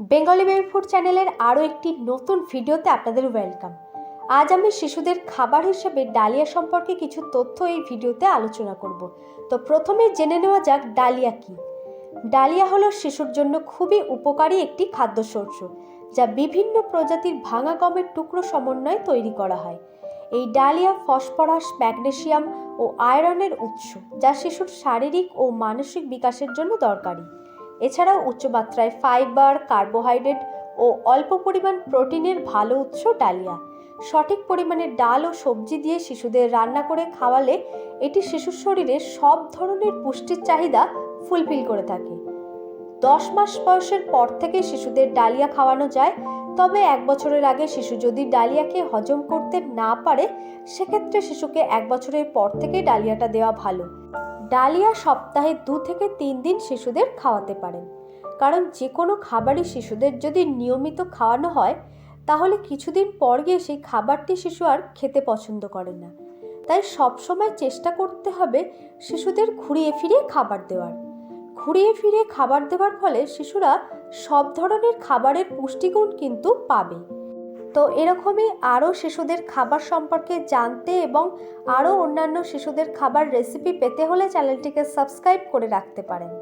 Bengali baby food চ্যানেলের আরও একটি নতুন ভিডিওতে আপনাদের ওয়েলকাম। আজ আমি শিশুদের খাবার হিসেবে ডালিয়া সম্পর্কে কিছু তথ্য এই ভিডিওতে আলোচনা করব। তো প্রথমে জেনে নেওয়া যাক ডালিয়া কি। ডালিয়া হলো শিশুর জন্য খুবই উপকারী একটি খাদ্যশস্য, যা বিভিন্ন প্রজাতির ভাঙা গমের টুকরো সমন্বয়ে তৈরি করা হয়। এই ডালিয়া ফসফরাস, ম্যাগনেসিয়াম ও আয়রনের উৎস, যা শিশুর শারীরিক ও মানসিক বিকাশের জন্য দরকারি। এছাড়াও উচ্চমাত্রায় ফাইবার, কার্বোহাইড্রেট ও অল্প পরিমাণ প্রোটিনের ভালো উৎস ডালিয়া। সঠিক পরিমাণে ডাল ও সবজি দিয়ে শিশুদের রান্না করে খাওয়ালে এটি শিশুর শরীরে সব ধরনের পুষ্টির চাহিদা ফুলফিল করে থাকে। দশ মাস বয়সের পর থেকে শিশুদের ডালিয়া খাওয়ানো যায় তবে এক বছরের আগে শিশু যদি ডালিয়াকে হজম করতে না পারে, সেক্ষেত্রে শিশুকে এক বছরের পর থেকে ডালিয়াটা দেওয়া ভালো। ডালিয়া সপ্তাহে দু থেকে তিন দিন শিশুদের খাওয়াতে পারেন। কারণ যে কোনো খাবারই শিশুদের যদি নিয়মিত খাওয়ানো হয়, তাহলে কিছুদিন পর গিয়ে সেই খাবারটি শিশু আর খেতে পছন্দ করে না। তাই সবসময় চেষ্টা করতে হবে শিশুদের ঘুরিয়ে ফিরিয়ে খাবার দেওয়ার। ঘুরিয়ে ফিরে খাবার দেওয়ার ফলে শিশুরা সব ধরনের খাবারের পুষ্টিগুণ কিন্তু পাবে। তো এরকমই আরও শিশুদের খাবার সম্পর্কে জানতে এবং আরও অন্যান্য শিশুদের খাবার রেসিপি পেতে হলে চ্যানেলটিকে সাবস্ক্রাইব করে রাখতে পারেন।